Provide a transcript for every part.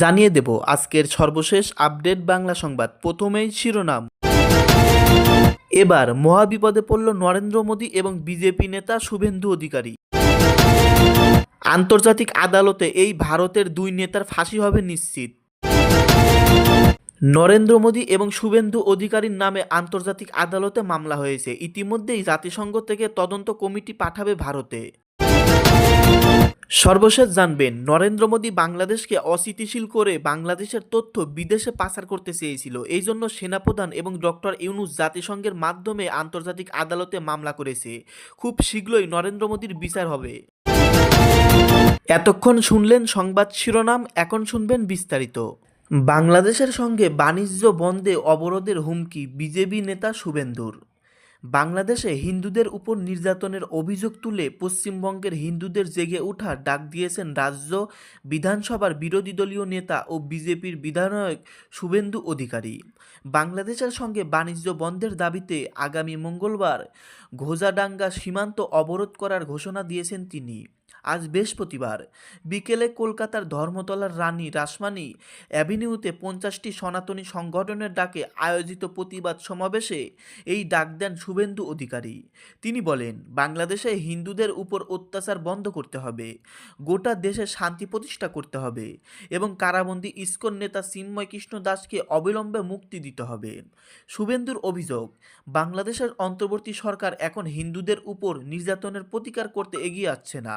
জানিয়ে দেব আজকের সর্বশেষ আপডেট বাংলা সংবাদ। প্রথমেই শিরোনাম। এবার মহাবিপদে পড়ল নরেন্দ্র মোদী এবং বিজেপি নেতা শুভেন্দু অধিকারী। আন্তর্জাতিক আদালতে এই ভারতের দুই নেতার ফাঁসি হবে নিশ্চিত। নরেন্দ্র মোদী এবং শুভেন্দু অধিকারীর নামে আন্তর্জাতিক আদালতে মামলা হয়েছে। ইতিমধ্যেই জাতিসংঘ থেকে তদন্ত কমিটি পাঠাবে ভারতে। সর্বশেষ জানবেন, নরেন্দ্র মোদী বাংলাদেশকে অস্থিতিশীল করে বাংলাদেশের তথ্য বিদেশে পাচার করতে চেয়েছিল। এই জন্য সেনাপ্রধান এবং ডক্টর ইউনুস জাতিসংঘের মাধ্যমে আন্তর্জাতিক আদালতে মামলা করেছে। খুব শীঘ্রই নরেন্দ্র মোদীর বিচার হবে। এতক্ষণ শুনলেন সংবাদ শিরোনাম, এখন শুনবেন বিস্তারিত। বাংলাদেশের সঙ্গে বাণিজ্য বন্ধে অবরোধের হুমকি, বিজেপি নেতা শুভেন্দুর। বাংলাদেশে হিন্দুদের উপর নির্যাতনের অভিযোগ তুলে পশ্চিমবঙ্গের হিন্দুদের জেগে ওঠার ডাক দিয়েছেন রাজ্য বিধানসভার বিরোধী দলীয় নেতা ও বিজেপির বিধায়ক শুভেন্দু অধিকারী। বাংলাদেশের সঙ্গে বাণিজ্য বন্ধের দাবিতে আগামী মঙ্গলবার ঘোজাডাঙ্গা সীমান্ত অবরোধ করার ঘোষণা দিয়েছেন তিনি। আজ বৃহস্পতিবার। বিকেলে কলকাতার ধর্মতলার রানী রাসমানি অ্যাভিনিউতে পঞ্চাশটি সনাতনী সংগঠনের ডাকে আয়োজিত প্রতিবাদ সমাবেশে এই ডাক দেন শুভেন্দু অধিকারী। তিনি বলেন, বাংলাদেশে হিন্দুদের উপর অত্যাচার বন্ধ করতে হবে, গোটা দেশে শান্তি প্রতিষ্ঠা করতে হবে এবং কারাবন্দী ইস্কন নেতা চিন্ময় কৃষ্ণ দাসকে অবিলম্বে মুক্তি দিতে হবে। শুভেন্দুর অভিযোগ, বাংলাদেশের অন্তর্বর্তী সরকার এখন হিন্দুদের উপর নির্যাতনের প্রতিকার করতে এগিয়ে আসছে না।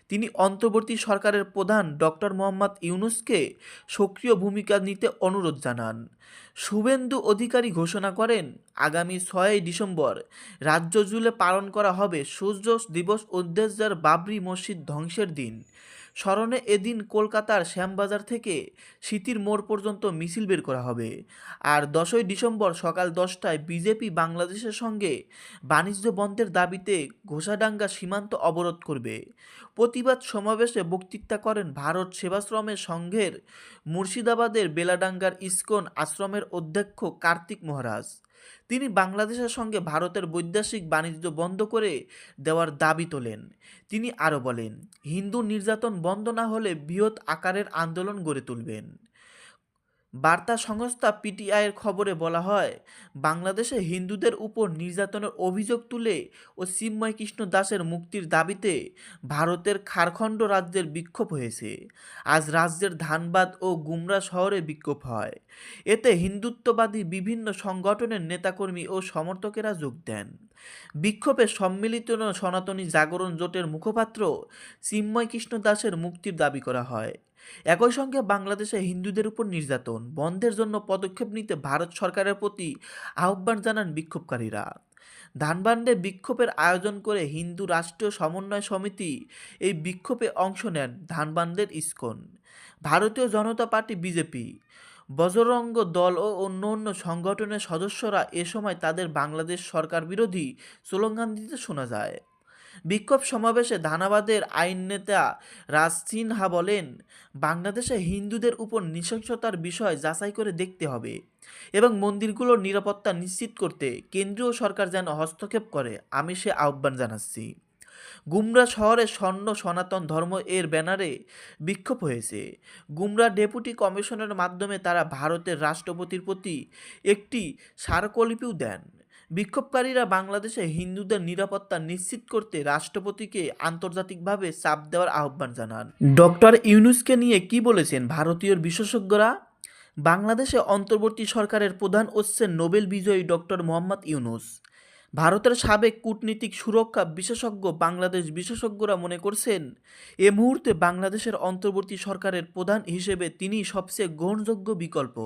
তিনি অন্তর্বর্তী সরকারের প্রধান ডক্টর মোহাম্মদ ইউনুসকে সক্রিয় ভূমিকা নিতে অনুরোধ জানান। শুভেন্দু অধিকারী ঘোষণা করেন, আগামী ছয়ই ডিসেম্বর রাজ্য জুড়ে পালন করা হবে সূর্য দিবস উদ্দেশ্যের বাবরি মসজিদ ধ্বংসের দিন। স্মরণে এদিন কলকাতার শ্যামবাজার থেকে স্মৃতির মোড় পর্যন্ত মিছিল বের করা হবে। আর দশই ডিসেম্বর সকাল দশটায় বিজেপি বাংলাদেশের সঙ্গে বাণিজ্য বন্ধের দাবিতে ঘোষাডাঙ্গা সীমান্ত অবরোধ করবে। প্রতিবাদ সমাবেশে বক্তৃতা করেন ভারত সেবাশ্রমের সংঘের মুর্শিদাবাদের বেলাডাঙ্গার ইস্কন আশ্রমের অধ্যক্ষ কার্তিক মহারাজ। তিনি বাংলাদেশের সঙ্গে ভারতের বৈদেশিক বাণিজ্য বন্ধ করে দেওয়ার দাবি তোলেন। তিনি আরও বলেন, হিন্দু নির্যাতন বন্ধ না হলে বৃহৎ আকারের আন্দোলন গড়ে তুলবেন। বার্তা সংস্থা পিটিআইয়ের খবরে বলা হয়, বাংলাদেশে হিন্দুদের উপর নির্যাতনের অভিযোগ তুলে ও চিন্ময় কৃষ্ণ দাসের মুক্তির দাবিতে ভারতের খারখণ্ড রাজ্যের বিক্ষোভ হয়েছে। আজ রাজ্যের ধানবাদ ও গুমরা শহরে বিক্ষোভ হয়। এতে হিন্দুত্ববাদী বিভিন্ন সংগঠনের নেতাকর্মী ও সমর্থকেরা যোগ দেন। বিক্ষোভে সম্মিলিত সনাতনী জাগরণ জোটের মুখপাত্র চিন্ময় কৃষ্ণ দাসের মুক্তির দাবি করা হয়। একই সঙ্গে বাংলাদেশে হিন্দুদের উপর নির্যাতন, বন্ধের জন্য পদক্ষেপ নিতে ভারত সরকারের প্রতি আহ্বান জানান বিক্ষোভকারীরা। ধানবান্ডে বিক্ষোভের আয়োজন করে হিন্দু রাষ্ট্রীয় সমন্বয় সমিতি এই বিক্ষোভে অংশ নেন ধানবান্ডের ইস্কন। ভারতীয় জনতা পার্টি বিজেপি। বজরঙ্গ দল ও অন্য অন্য সংগঠনের সদস্যরা এ সময় তাদের বাংলাদেশ সরকার বিরোধী স্লোগান দিতে শোনা যায়। বিক্ষোভ সমাবেশে ধানাবাদের আইন নেতা রাজ সিনহা বলেন, বাংলাদেশে হিন্দুদের উপর নৃশংসতার বিষয় যাচাই করে দেখতে হবে এবং মন্দিরগুলোর নিরাপত্তা নিশ্চিত করতে কেন্দ্রীয় সরকার যেন হস্তক্ষেপ করে। আমি সে আহ্বান জানাচ্ছি। গুমরা শহরে স্বর্ণ সনাতন ধর্ম এর ব্যানারে বিক্ষোভ হয়েছে। গুমরা ডেপুটি কমিশনের মাধ্যমে তারা ভারতের রাষ্ট্রপতির প্রতি একটি স্মারকলিপিও দেন। বিক্ষোভকারীরা বাংলাদেশে হিন্দুদের নিরাপত্তা নিশ্চিত করতে রাষ্ট্রপতিকে আন্তর্জাতিকভাবে চাপ দেওয়ার আহ্বান জানান। ডক্টর ইউনুসকে নিয়ে কি বলেছেন ভারতীয় বিশেষজ্ঞরা? বাংলাদেশে অন্তর্বর্তী সরকারের প্রধান হচ্ছেন নোবেল বিজয়ী ডক্টর মোহাম্মদ ইউনুস। ভারতের সাবেক কূটনীতিক সুরক্ষা বিশেষজ্ঞ বাংলাদেশ বিশেষজ্ঞরা মনে করছেন, এ মুহূর্তে বাংলাদেশের অন্তর্বর্তী সরকারের প্রধান হিসেবে তিনি সবচেয়ে গ্রহণযোগ্য বিকল্প।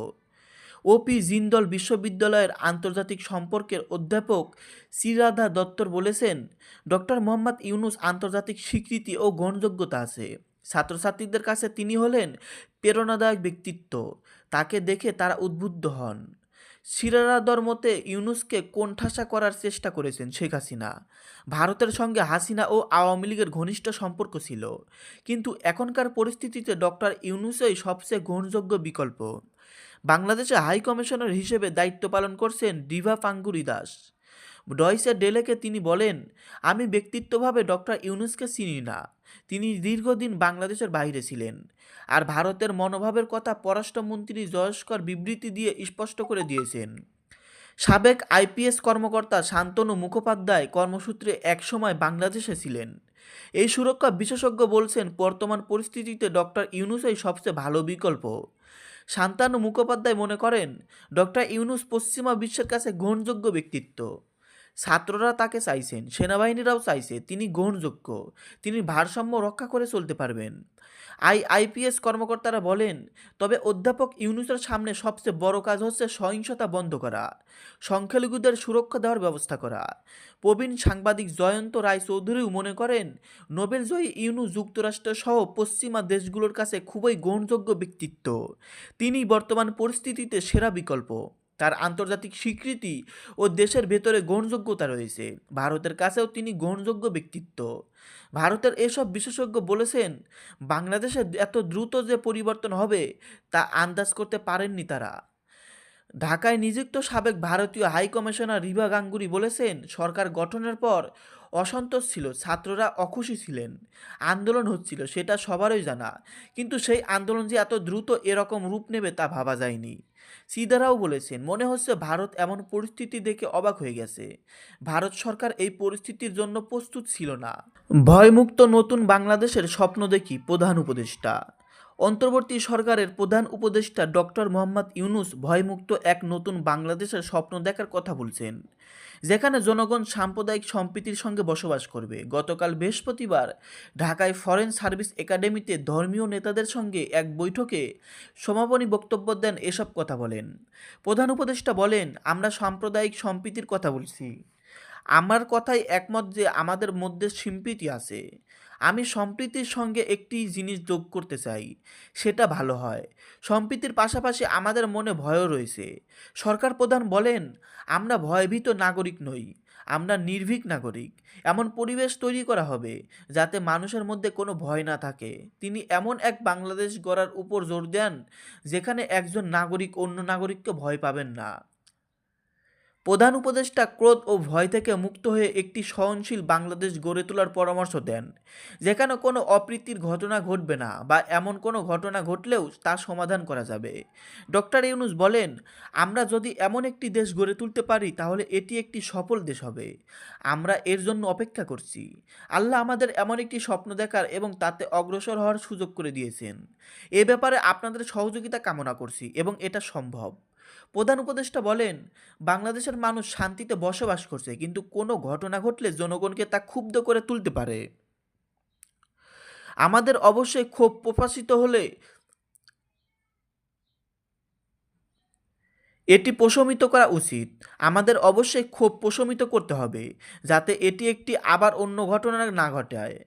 ওপি জিন্দল বিশ্ববিদ্যালয়ের আন্তর্জাতিক সম্পর্কের অধ্যাপক শ্রীরাধা দত্তর বলেছেন, ডক্টর মোহাম্মদ ইউনুস আন্তর্জাতিক স্বীকৃতি ও গ্রহণযোগ্যতা আছে। ছাত্রছাত্রীদের কাছে তিনি হলেন প্রেরণাদায়ক ব্যক্তিত্ব। তাকে দেখে তারা উদ্বুদ্ধ হন। শিরারাদর মতে, ইউনুসকে কোণঠাসা করার চেষ্টা করেছেন শেখ হাসিনা। ভারতের সঙ্গে হাসিনা ও আওয়ামী লীগের ঘনিষ্ঠ সম্পর্ক ছিল। কিন্তু এখনকার পরিস্থিতিতে ডক্টর ইউনুসই সবচেয়ে গ্রহণযোগ্য বিকল্প। বাংলাদেশে হাই কমিশনার হিসেবে দায়িত্ব পালন করছেন ডিভা পাঙ্গুরি দাস। ডয়সে ডেলেকে তিনি বলেন, আমি ব্যক্তিত্বভাবে ডক্টর ইউনুসকে চিনি না। তিনি দীর্ঘদিন বাংলাদেশের বাইরে ছিলেন। আর ভারতের মনোভাবের কথা পররাষ্ট্রমন্ত্রী জয়স্কর বিবৃতি দিয়ে স্পষ্ট করে দিয়েছেন। সাবেক আইপিএস কর্মকর্তা শান্তনু মুখোপাধ্যায় কর্মসূত্রে একসময় বাংলাদেশে ছিলেন। এই সুরক্ষা বিশেষজ্ঞ বলছেন, বর্তমান পরিস্থিতিতে ডক্টর ইউনুসই সবচেয়ে ভালো বিকল্প। শান্তানু মুখোপাধ্যায় মনে করেন ডক্টর ইউনুস পশ্চিমা বিশ্বের কাছে গ্রহণযোগ্য ব্যক্তিত্ব। ছাত্ররা তাকে চাইছেন, সেনাবাহিনীরাও চাইছে, তিনি গ্রহণযোগ্য, তিনি ভারসাম্য রক্ষা করে চলতে পারবেন। আই, আইপিএস কর্মকর্তারা বলেন, তবে অধ্যাপক ইউনুসের সামনে সবচেয়ে বড় কাজ হচ্ছে সহিংসতা বন্ধ করা, সংখ্যালঘুদের সুরক্ষা দেওয়ার ব্যবস্থা করা। প্রবীণ সাংবাদিক জয়ন্ত রায় চৌধুরীও মনে করেন, নোবেলজয়ী ইউনু যুক্তরাষ্ট্র সহ পশ্চিমা দেশগুলোর কাছে খুবই গ্রহণযোগ্য ব্যক্তিত্ব। তিনি বর্তমান পরিস্থিতিতে সেরা বিকল্প। তার আন্তর্জাতিক স্বীকৃতি ও দেশের ভেতরে গ্রহণযোগ্যতা রয়েছে। ভারতের কাছেও তিনি গ্রহণযোগ্য ব্যক্তিত্ব। ভারতের এসব বিশেষজ্ঞ বলেছেন, বাংলাদেশে এত দ্রুত যে পরিবর্তন হবে, তা আন্দাজ করতে পারেননি তারা। ঢাকায় নিযুক্ত সাবেক ভারতীয় হাই কমিশনার রিভা গাঙ্গুলি বলেছেন, সরকার গঠনের পর অসন্তোষ ছিল, ছাত্ররা অখুশি ছিলেন, আন্দোলন হচ্ছিল, সেটা সবারই জানা। কিন্তু সেই আন্দোলন যে এত দ্রুত এরকম রূপ নেবে তা ভাবা যায়নি। সিদারাও বলেছেন, মনে হচ্ছে ভারত এমন পরিস্থিতি দেখে অবাক হয়ে গেছে। ভারত সরকার এই পরিস্থিতির জন্য প্রস্তুত ছিল না। ভয়মুক্ত নতুন বাংলাদেশের স্বপ্ন দেখি প্রধান উপদেষ্টা। অন্তর্বর্তী সরকারের প্রধান উপদেষ্টা ডক্টর মোহাম্মদ ইউনুস ভয়মুক্ত এক নতুন বাংলাদেশের স্বপ্ন দেখার কথা বলছেন, যেখানে জনগণ সাম্প্রদায়িক সম্প্রীতির সঙ্গে বসবাস করবে। গতকাল বৃহস্পতিবার ঢাকায় ফরেন সার্ভিস একাডেমিতে ধর্মীয় নেতাদের সঙ্গে এক বৈঠকে সমাপনী বক্তব্য দেন এসব কথা বলেন। প্রধান উপদেষ্টা বলেন, আমরা সাম্প্রদায়িক সম্প্রীতির কথা বলছি। আমার কথাই একমত যে আমাদের মধ্যে সম্প্রীতি আছে। আমি সম্প্রীতির সঙ্গে একটি জিনিস যোগ করতে চাই, সেটা ভালো হয়। সম্প্রীতির পাশাপাশি আমাদের মনে ভয়ও রয়েছে। সরকার প্রধান বলেন, আমরা ভয়ভীত নাগরিক নই, আমরা নির্ভীক নাগরিক। এমন পরিবেশ তৈরি করা হবে যাতে মানুষের মধ্যে কোনো ভয় না থাকে। তিনি এমন এক বাংলাদেশ গড়ার উপর জোর দেন, যেখানে একজন নাগরিক অন্য নাগরিককে ভয় পাবেন না। প্রধান উপদেষ্টা ক্রোধ ও ভয় থেকে মুক্ত হয়ে একটি সহনশীল বাংলাদেশ গড়ে তোলার পরামর্শ দেন, যেখানে কোনো অপ্রীতির ঘটনা ঘটবে না বা এমন কোনো ঘটনা ঘটলেও তা সমাধান করা যাবে। ডক্টর ইউনুস বলেন, আমরা যদি এমন একটি দেশ গড়ে তুলতে পারি, তাহলে এটি একটি সফল দেশ হবে। আমরা এর জন্য অপেক্ষা করছি। আল্লাহ আমাদের এমন একটি স্বপ্ন দেখার এবং তাতে অগ্রসর হওয়ার সুযোগ করে দিয়েছেন। এ ব্যাপারে আপনাদের সহযোগিতা কামনা করছি এবং এটা সম্ভব। প্রধান উপদেষ্টা বলেন, বাংলাদেশের মানুষ শান্তিতে বসবাস করছে, কিন্তু কোনো ঘটনা ঘটলে জনগণকে তা ক্ষুব্ধ করে তুলতে পারে। আমাদের অবশ্যই ক্ষোভ প্রকাশিত হলে এটি প্রশমিত করা উচিত। আমাদের অবশ্যই ক্ষোভ প্রশমিত করতে হবে, যাতে এটি একটি আবার অন্য ঘটনা না ঘটায়।